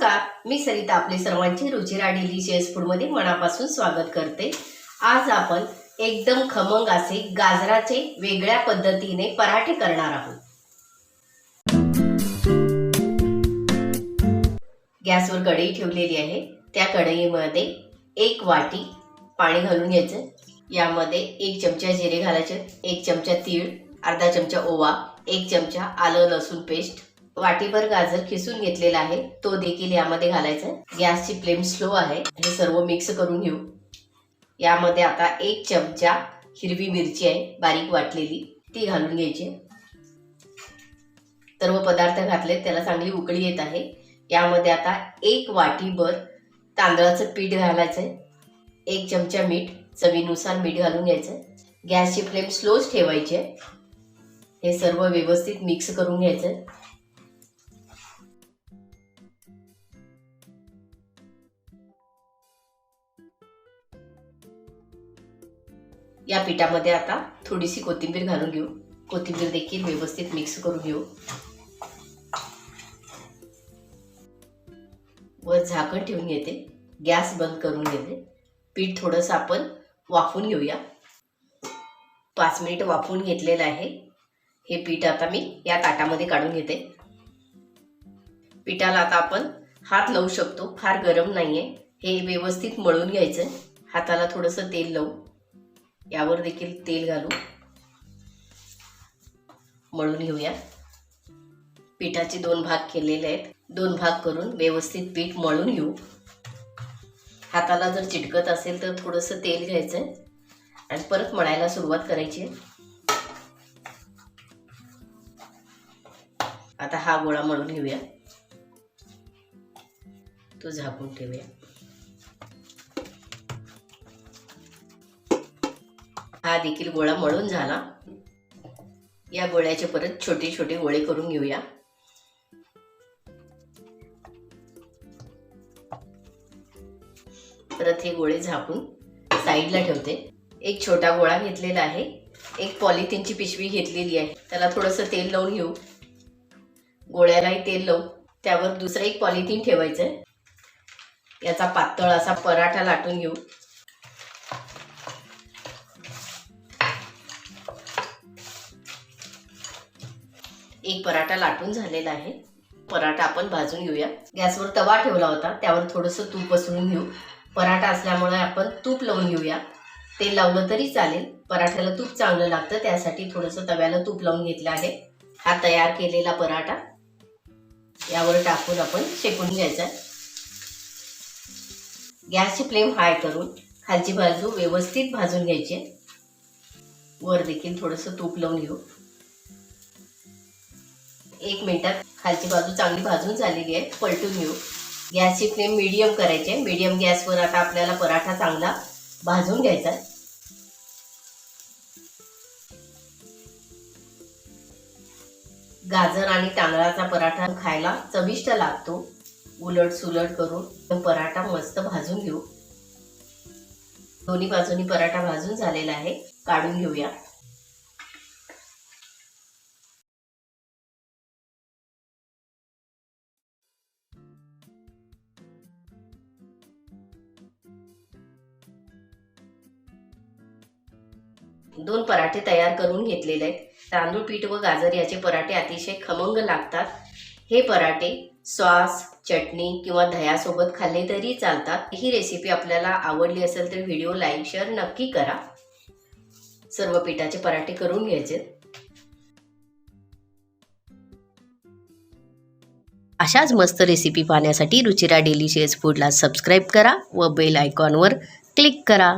नमस्कार. मी सरिता आपले सर्वांचे रुचिरा डिलिशियस फूडमध्ये मनापासून स्वागत करते. आज आपण एकदम खमंग असे गाजराचे वेगळ्या पद्धतीने पराठे करणार आहोत. गॅसवर कढई ठेवलेली आहे. त्या कढईमध्ये एक वाटी पाणी घालून घ्यायचं. यामध्ये एक चमचा जिरे घालायचे एक चमचा तीळ अर्धा चमचा ओवा एक चमचा आलं लसूण पेस्ट वाटीभर गाजर खिसून घेतलेला आहे. तो देखील यामध्ये घालायचा गॅसची फ्लेम स्लो आहे. हे सर्व मिक्स करून घेऊ. यामध्ये आता एक चमचा हिरवी मिरची आहे बारीक वाटलेली. ती घालून घ्यायची सर्व पदार्थ घातले त्याला चांगली उकळी येत आहे. यामध्ये आता एक वाटीभर तांदळाचं पीठ घालायचं एक चमचा मीठ चवीनुसार मीठ घालून घ्यायचं गॅसची फ्लेम स्लोच ठेवायची आहे. हे सर्व व्यवस्थित मिक्स करून घ्यायचं या पिठामध्ये आता थोडीशी कोथिंबीर घालून घेऊ. कोथिंबीर देखील व्यवस्थित मिक्स करून घेऊ. वर झाकण ठेवून घेते. गॅस बंद करून घेते. पीठ थोडंसं आपण वाफून घेऊया. पाच मिनिट वाफवून घेतलेलं आहे. हे पीठ आता मी या ताटामध्ये काढून घेते. पिठाला आता आपण हात लावू शकतो. फार गरम नाहीये. हे व्यवस्थित मळून घ्यायचं हाताला थोडंसं तेल लावू. यावर देखील तेल घालू मळून घेऊया. पिठाचे दोन भाग केलेले आहेत. दोन भाग करून व्यवस्थित पीठ मळून घेऊ. हाताला जर चिटकत असेल तर थोडंसं तेल घ्यायचं आणि परत मळायला सुरुवात करायची आता हा गोळा मळून घेऊया. तो झाकून ठेवूया. हा देखील गोळा मळून झाला. या गोळ्याचे परत छोटे छोटे गोळे करून घेऊया. परत हे गोळे झाकून साईडला ठेवते. एक छोटा गोळा घेतलेला आहे. एक पॉलिथिनची पिशवी घेतलेली आहे. त्याला थोडंसं तेल लावून घेऊ. गोळ्यालाही तेल लावू. त्यावर दुसरं एक पॉलिथिन ठेवायचं आहे याचा पातळ असा पराठा लाटून घेऊ. एक पराठा लाटून झालेला आहे. पराठा आपण भाजून घेऊया. गॅसवर तवा ठेवला होता त्यावर थोडंसं तूप पसरून घेऊ. पराठा असल्यामुळे आपण तूप लावून घेऊया. तेल लावलं तरी चालेल पराठ्याला तूप चांगलं लागतं त्यासाठी थोडंसं तव्याला तूप लावून घेतलं आहे. हा तयार केलेला पराठा. यावर टाकून आपण शेकून घ्यायचा गॅसची फ्लेम हाय करून खालची बाजू व्यवस्थित भाजून घ्यायची वर देखील थोडंसं तूप लावून घेऊ. एक मिनिटात खालची बाजू चांगली भाजून झालेली आहे. पलटून घेऊ. गॅसची फ्लेम मिडियम करायची आहे. मिडियम गॅसवर आता आपल्याला पराठा चांगला भाजून घ्यायचा गाजर आणि तांदळाचा पराठा खायला चविष्ट लागतो. उलट सुलट करून पराठा मस्त भाजून घेऊ. दोन्ही बाजूनी पराठा भाजून झालेला आहे. काढून घेऊया. दोन पराठे तयार करून घेतलेले आहेत. तांदूळ पीठ व गाजर याचे पराठे अतिशय खमंग लागतात. हे पराठे सॉस चटणी किंवा दह्यासोबत खाल्ले तरी चालतात. ही रेसिपी आपल्याला आवडली असेल तर व्हिडिओ लाईक शेअर नक्की करा. सर्व पिठाचे पराठे करून घ्यायचे. अशाच मस्त रेसिपी पाहण्यासाठी रुचिरा डेलिशियस फूडला सबस्क्राईब करा व बेल आयकॉनवर क्लिक करा.